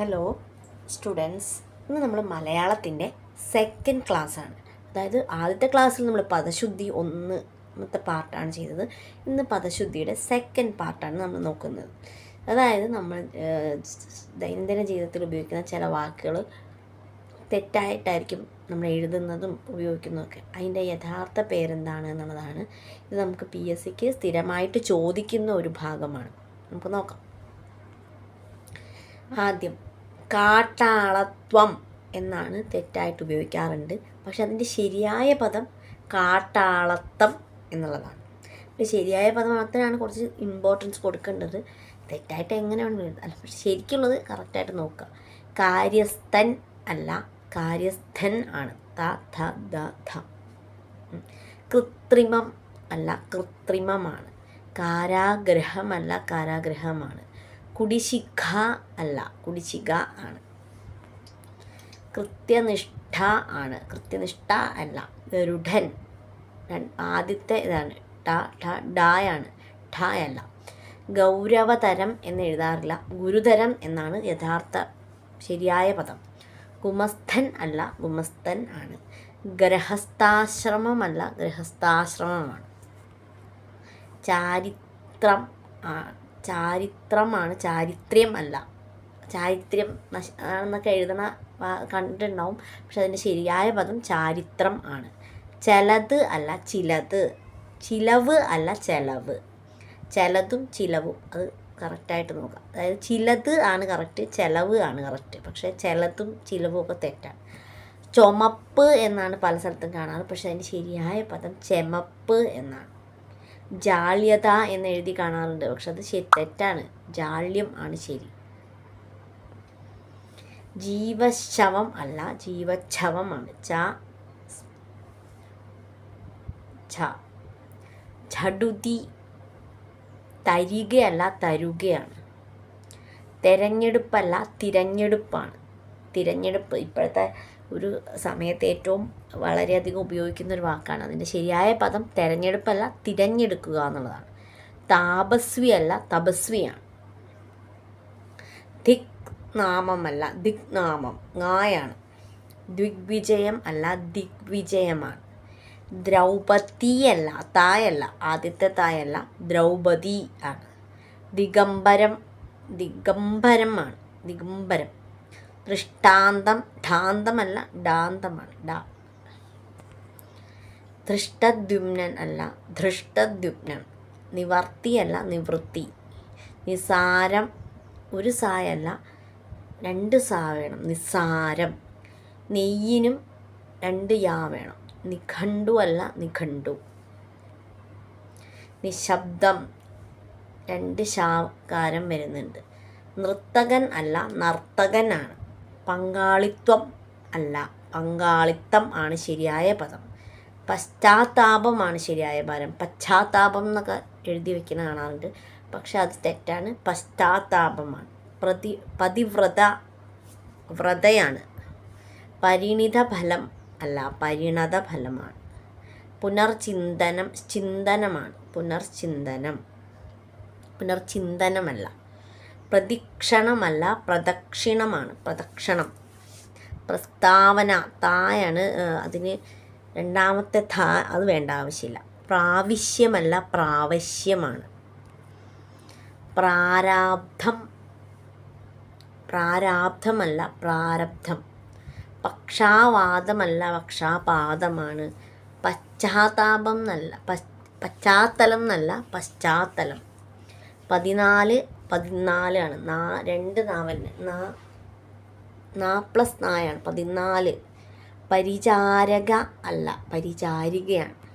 Hello students ഇന്ന് നമ്മൾ മലയാളത്തിന്റെ സെക്കൻഡ് ക്ലാസ്സാണ് അതായത് ആദ്യത്തെ ക്ലാസ്സിൽ നമ്മൾ പദശുദ്ധി ഒന്ന് മത്തെ പാർട്ടാണ് ചെയ്തത്. ഇന്ന് പദശുദ്ധിയുടെ സെക്കൻഡ് പാർട്ടാണ് നമ്മൾ നോക്കുന്നത്. അതായത് നമ്മൾ ദൈനംദിന ജീവിതത്തിൽ ഉപയോഗിക്കുന്ന ചില വാക്കുകൾ തെറ്റായിട്ടായിരിക്കും നമ്മൾ എഴുതുന്നതും ഉപയോഗിക്കുന്നതൊക്കെ. അതിന്റെ യഥാർത്ഥ പേരെന്താണ് എന്നുള്ളതാണ്. ഇത് നമുക്ക് പി എസ് സിക്ക് സ്ഥിരമായിട്ട് ചോദിക്കുന്ന ഒരു ഭാഗമാണ്. നമുക്ക് നോക്കാം. ആദ്യം കാട്ടാളത്വം എന്നാണ് തെറ്റായിട്ട് ഉപയോഗിക്കാറുണ്ട്. പക്ഷെ അതിന്റെ ശരിയായ പദം കാട്ടാളത്തം എന്നുള്ളതാണ്. ശരിയായ പദം മാത്രമാണ് കുറച്ച് ഇമ്പോർട്ടൻസ് കൊടുക്കേണ്ടത്. തെറ്റായിട്ട് എങ്ങനെയാണ് വേണമെങ്കിലും അല്ല പക്ഷെ ശരിക്കുള്ളത് കറക്റ്റായിട്ട് നോക്കുക. കാര്യസ്ഥൻ അല്ല കാര്യസ്ഥൻ ആണ്. ത ധ ദ ധ. കൃത്രിമം അല്ല കൃത്രിമമാണ്. കാരാഗ്രഹമല്ല കാരാഗ്രഹമാണ്. കുടിശിഖ അല്ല കുടിശിക ആണ്. കൃത്യനിഷ്ഠ ആണ്. കൃത്യനിഷ്ഠ അല്ല ഗരുഡൻ. ആദ്യത്തെ ഇതാണ്. ട ഠ ഡായാണ് ഠ അല്ല. ഗൗരവതരം എന്ന് എഴുതാറില്ല. ഗുരുതരം എന്നാണ് യഥാർത്ഥ ശരിയായ പദം. ഗുമസ്ഥൻ അല്ല ഗുമസ്ഥൻ ആണ്. ഗ്രഹസ്ഥാശ്രമമല്ല ഗ്രഹസ്ഥാശ്രമമാണ് ചാരിത്രം ചാരിത്രമാണ് ചാരിത്രം അല്ല ചാരിത്രം നശ ആണെന്നൊക്കെ എഴുതണ കണ്ടിട്ടുണ്ടാവും. പക്ഷെ അതിന്റെ ശരിയായ പദം ചാരിത്രം ആണ്. ചിലത് അല്ല ചിലത്. ചിലവ് അല്ല ചിലവ്. ചിലതും ചിലവും. അത് കറക്റ്റായിട്ട് നോക്കാം. അതായത് ചിലത് ആണ് കറക്റ്റ് ചിലവ് ആണ് കറക്റ്റ്. പക്ഷേ ചിലതും ചിലവും ഒക്കെ തെറ്റാണ്. ചുമപ്പ് എന്നാണ് പല സ്ഥലത്തും കാണാറ്. പക്ഷെ അതിന്റെ ശരിയായ പദം ചെമപ്പ് എന്നാണ്. ജാള്യത എന്ന് എഴുതി കാണാറുണ്ട്. പക്ഷെ അത് ശരി തെറ്റാണ്. ജാള്യം ആണ് ശരി. ജീവശവം അല്ല ജീവച്ഛവമാണ് ച. ചടുതി തരികയല്ല തരുകയാണ്. തെരഞ്ഞെടുപ്പല്ല തിരഞ്ഞെടുപ്പാണ്. തിരഞ്ഞെടുപ്പ് ഇപ്പോഴത്തെ ഒരു സമയത്ത് ഏറ്റവും വളരെയധികം ഉപയോഗിക്കുന്ന ഒരു വാക്കാണ്. അതിന്റെ ശരിയായ പദം തിരഞ്ഞെടുപ്പല്ല തിരഞ്ഞെടുക്കുക എന്നുള്ളതാണ്. താപസ്വി അല്ല തപസ്വിയാണ്. ദിക് നാമമല്ല ദിക് നാമം ങായാണ്. ദിഗ്വിജയം അല്ല ദിഗ്വിജയമാണ്. ദ്രൗപതിയല്ല തായല്ല ആദ്യത്തെ തായല്ല ദ്രൗപദി ആണ്. ദിഗംബരം ദിഗംബരമാണ് ദിഗംബരം. ദൃഷ്ടാന്തം ഠാന്തമല്ല ഡാന്തമാണ് ഡാ. ധൃഷ്ടദ്യുമ്നൻ അല്ല ധൃഷ്ടദ്യുമ്നൻ നിവർത്തിയല്ല നിവൃത്തി. നിസാരം ഒരു സായല്ല രണ്ട് സാ വേണം. നിസ്സാരം നെയ്യിനും രണ്ട് യാ വേണം. നിഖണ്ഡു അല്ല നിഖണ്ഡു നിശബ്ദം. രണ്ട് ശാകാരം വരുന്നുണ്ട്. നൃത്തകൻ അല്ല നർത്തകനാണ്. പങ്കാളിത്വം അല്ല പങ്കാളിത്തം ആണ് ശരിയായ പദം. പശ്ചാത്താപമാണ് ശരിയായ പദം. പശ്ചാത്താപം എന്നൊക്കെ എഴുതി വെക്കുന്ന കാണാറുണ്ട്. പക്ഷെ അത് തെറ്റാണ്. പശ്ചാത്താപമാണ്. പ്രതി പതിവ്രത വ്രതയാണ്. പരിണിത ഫലം അല്ല പരിണത ഫലമാണ്. പുനർചിന്തനം ചിന്തനമാണ്. പുനർചിന്തനം. പുനർചിന്തനമല്ല. പ്രദക്ഷിണമല്ല പ്രദക്ഷിണമാണ്. പ്രദക്ഷിണം. പ്രസ്താവന. തായാണ് അതിന് രണ്ടാമത്തെ താ അത് വേണ്ട ആവശ്യമില്ല. പ്രാവശ്യമല്ല പ്രാവശ്യമാണ്. പ്രാരാബ്ധം. പ്രാരാബ്ധമല്ല പ്രാരബ്ധം. പക്ഷാവാദമല്ല പക്ഷാപാതമാണ് പശ്ചാത്താപം എന്നല്ല പശ്ചാത്തലം എന്നല്ല പശ്ചാത്തലം. പതിനാല് പതിനാലാണ്. നാ രണ്ട് നാവലിന്. നാ നാ പ്ലസ് നായാണ്. പതിനാല്. പരിചാരക അല്ല പരിചാരികയാണ്.